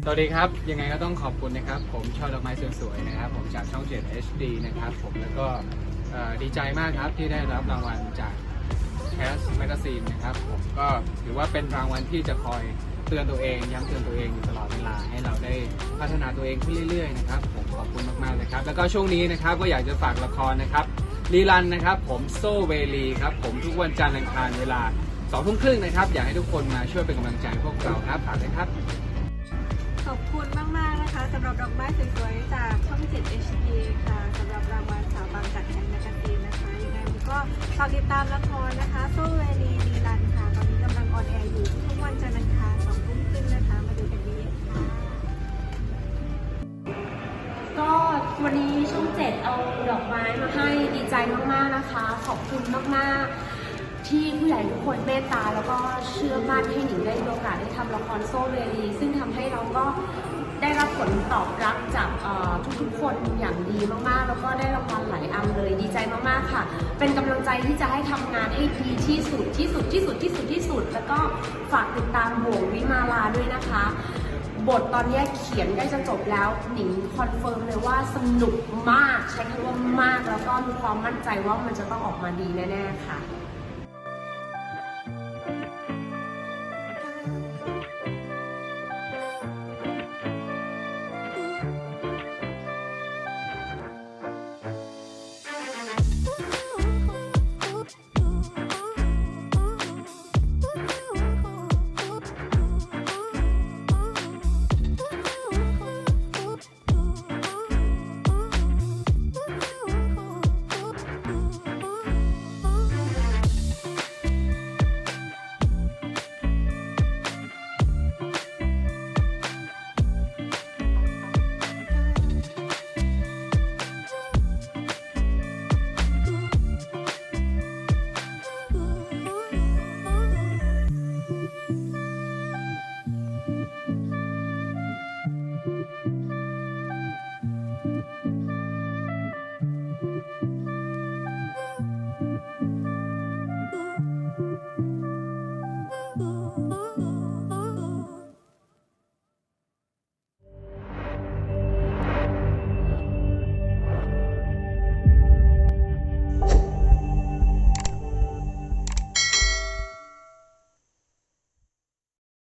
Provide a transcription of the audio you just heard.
สวัสดีครับ ยังไงก็ต้องขอบคุณนะครับ ผมช่อดอกไม้สวยๆนะครับ ผมจากช่อง7 HD นะครับ ผมแล้วก็ดีใจมากครับที่ได้รับรางวัลจาก Cast Magazine นะครับ ผมก็ถือว่าเป็นรางวัลที่จะคอยเตือนตัวเองย้ำเตือนตัวเองอยู่ตลอดเวลาให้เราได้พัฒนาตัวเองขึ้นเรื่อยๆนะครับ ผมขอบคุณมากๆเลยครับ แล้วก็ช่วงนี้นะครับก็อยากจะฝากละครนะครับรีรันนะครับ ผมโซเวลีครับผมทุกวันจันทร์อังคารเวลาสองทุ่มครึ่งนะครับ อยากให้ทุกคนมาช่วยเป็นกำลังใจพวกเราครับฝากเลยครับ ขอบคุณมากๆนะคะสำหรับดอกไม้สวยๆจากช่อง 7 HD ค่ะสำหรับรางวัลสาวบางจากแอนแมกซีนนะคะยังไงก็ฝากติดตามละครนะคะโซเวลีดีรันค่ะ ตอนนี้กำลังออนแอร์อยู่ทุกวันจันทร์อังคารสองทุ่มครึ่งนะคะ มาดูกันเยอะๆค่ะ ก็วันนี้ช่องเจ็ดเอาดอกไม้มาให้ดีใจมากๆนะคะ ขอบคุณมากๆ ที่ผู้ใหญ่ทุกคนเมตตาแล้วก็เชื่อมั่นให้หนิงได้มีโอกาสได้ทำละครโซ่เวลี ซึ่งทำให้เราก็ได้รับผลตอบรับจากทุกๆคนอย่างดีมากๆ แล้วก็ได้รางวัลหลายอันเลยดีใจมากๆค่ะ เป็นกำลังใจที่จะให้ทำงานให้ดีที่สุดที่สุดที่สุดที่สุดที่สุด แล้วก็ฝากติดตามบ่วงวิมาลาด้วยนะคะ บทตอนนี้เขียนใกล้จะจบแล้วหนิงคอนเฟิร์มเลยว่าสนุกมากใช้คำว่ามากแล้วก็มีความมั่นใจว่ามันจะต้องออกมาดีแน่ๆค่ะ